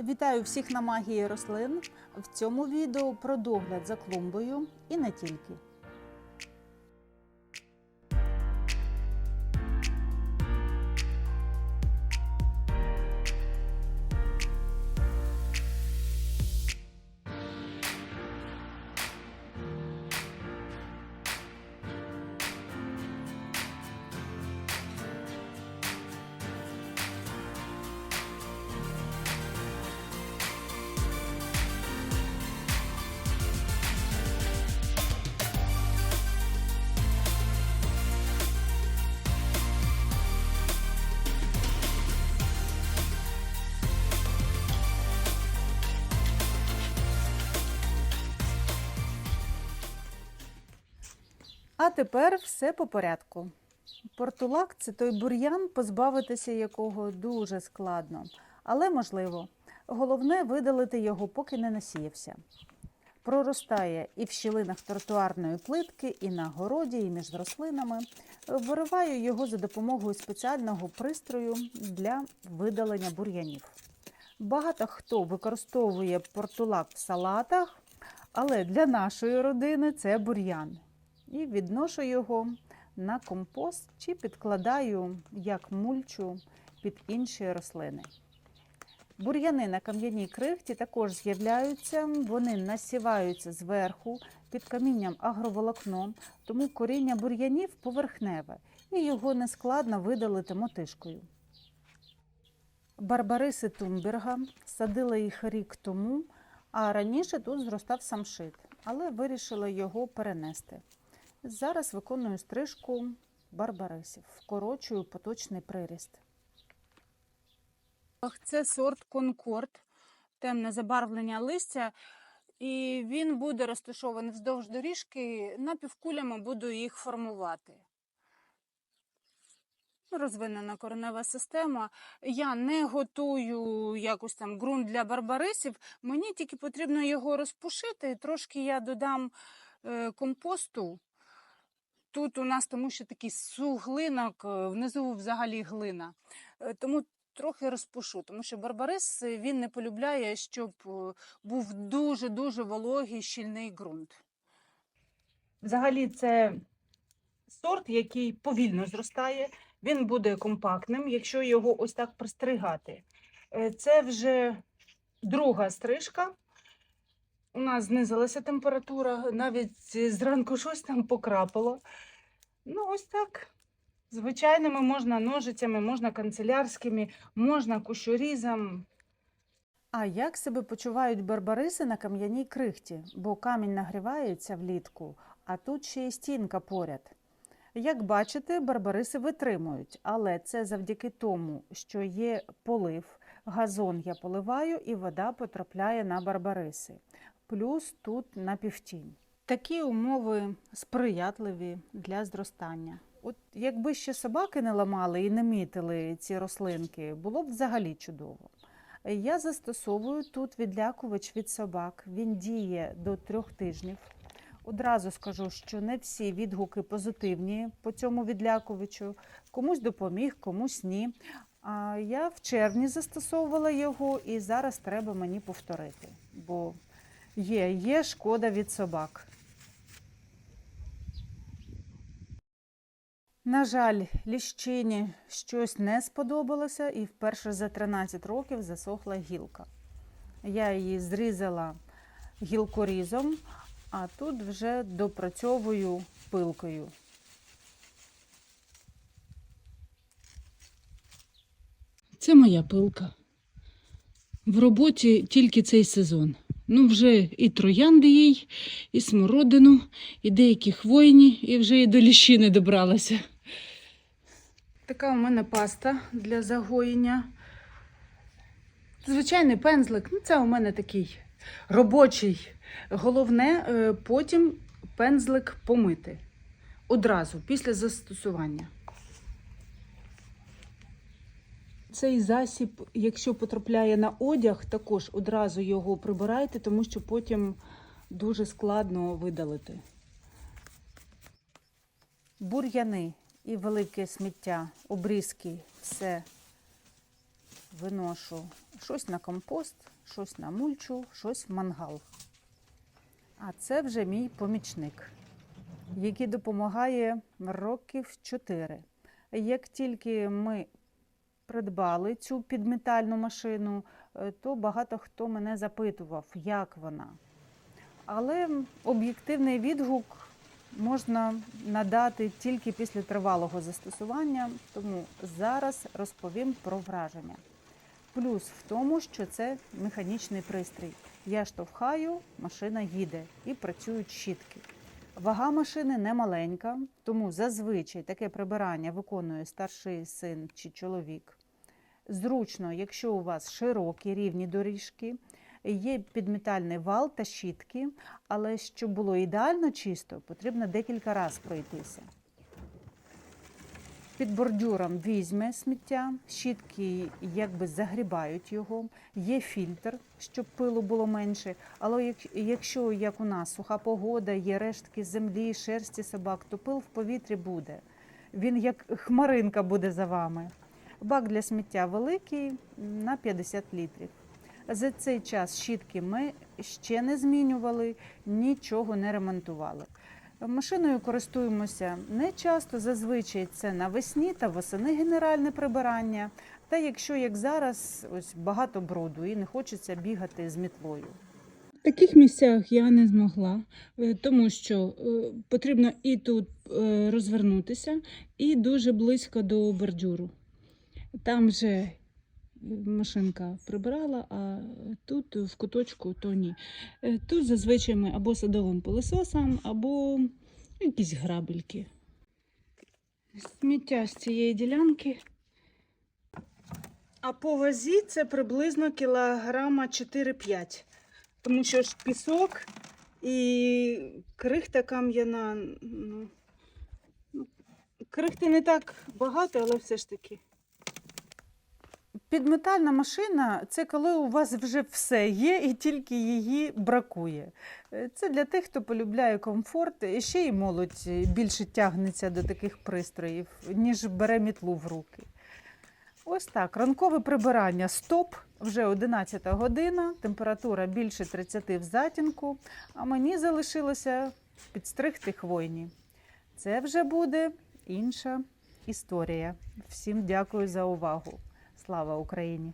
Вітаю всіх на магії рослин. В цьому відео про догляд за клумбою і не тільки. А тепер все по порядку. Портулак це той бур'ян, позбавитися якого дуже складно, але можливо. Головне видалити його, поки не насіявся. Проростає і в щілинах тротуарної плитки, і на городі, і між рослинами. Вириваю його за допомогою спеціального пристрою для видалення бур'янів. Багато хто використовує портулак в салатах, але для нашої родини це бур'ян. І відношу його на компост чи підкладаю як мульчу під інші рослини. Бур'яни на кам'яній крихті також з'являються, вони насіваються зверху під камінням агроволокном, тому коріння бур'янів поверхневе і його не складно видалити мотишкою. Барбариси Тумберга садила їх рік тому, а раніше тут зростав самшит, але вирішила його перенести. Зараз виконую стрижку барбарисів, вкорочую поточний приріст. Це сорт Конкорд, темне забарвлення листя, і він буде розташований вздовж доріжки. Напівкулями буду їх формувати. Розвинена коренева система. Я не готую якось там ґрунт для барбарисів. Мені тільки потрібно його розпушити. Трошки я додам е, компосту. Тут у нас тому що такий суглинок, е, внизу взагалі глина. Е, Тому трохи розпушу, тому що барбарис е, він не полюбляє, щоб був дуже-дуже вологий щільний ґрунт. Взагалі, це сорт, який повільно зростає. Він буде компактним, якщо його ось так пристригати. Це вже друга стрижка. У нас знизилася температура, навіть зранку щось там покрапало. Ну, ось так. Звичайними можна ножицями, можна канцелярськими, можна кущорізом. А як себе почувають барбариси на кам'яній крихті? Бо камінь нагрівається влітку, а тут ще й стінка поряд. Як бачите, барбариси витримують, але це завдяки тому, що є полив, газон я поливаю і вода потрапляє на барбариси. Плюс тут на півтінь. Такі умови сприятливі для зростання. От якби ще собаки не ламали і не мітили ці рослинки, було б взагалі чудово. Я застосовую тут відлякувач від собак. Він діє до трьох тижнів. Одразу скажу, що не всі відгуки позитивні по цьому відлякувачу. Комусь допоміг, комусь ні. А я в червні застосовувала його, і зараз треба мені повторити, бо є, є шкода від собак. На жаль, ліщині щось не сподобалося, і вперше за 13 років засохла гілка. Я її зрізала гілкорізом, а тут вже допрацьовую пилкою. Це моя пилка. В роботі тільки цей сезон. Ну, вже і троянди їй, і смородину, і деякі хвойні, і вже і до ліщини добралася. Така у мене паста для загоєння. Звичайний пензлик, ну це у мене такий робочий. Головне е, потім пензлик помити. Одразу, після застосування. Цей засіб, якщо потрапляє на одяг, також одразу його прибирайте, тому що потім дуже складно видалити. Бур'яни і велике сміття, обрізки, все виношу Щось на компост, щось на мульчу, щось в мангал. А це вже мій помічник, який допомагає років 4. Як тільки ми придбали цю підметальну машину, е, то багато хто мене запитував, як вона. Але об'єктивний відгук можна надати тільки після тривалого застосування, тому зараз розповім про враження. Плюс в тому, що це механічний пристрій. Я штовхаю, машина їде і працюють щітки. Вага машини не маленька, тому зазвичай таке прибирання виконує старший син чи чоловік. Зручно, якщо у вас широкі рівні доріжки, є підметальний вал та щітки, але щоб було ідеально чисто, потрібно декілька разів пройтися. Під бордюром візьме сміття, щітки якби загрібають його, є фільтр, щоб пилу було менше. Але якщо, як у нас, суха погода, є рештки землі, шерсті собак, то пил в повітрі буде. Він як хмаринка буде за вами. Бак для сміття великий на 50 літрів. За цей час щітки ми ще не змінювали, нічого не ремонтували. Машиною користуємося не часто, зазвичай це навесні та восени генеральне прибирання. Та якщо як зараз ось багато бруду і не хочеться бігати з мітлою. В таких місцях я не змогла, е, тому що е, потрібно і тут е, розвернутися, і дуже близько до бордюру. Там же машинка прибирала, а тут в куточку то ні. Е, Тут зазвичай ми або садовим пилососом, або якісь грабельки. Сміття з цієї ділянки. А по вазі це приблизно кілограма 4-5. Тому що ж пісок і крихта кам'яна. Ну, ну, крихти не так багато, але все ж таки. Підметальна машина це коли у вас вже все є і тільки її бракує. Е, Це для тих, хто полюбляє комфорт, і ще й молодь е, більше тягнеться до таких пристроїв, ніж бере мітлу в руки. Ось так, ранкове прибирання стоп, вже 11 година, температура більше 30 в затінку, а мені залишилося підстригти хвойні. Це вже буде інша історія. Всім дякую за увагу. Слава Україні!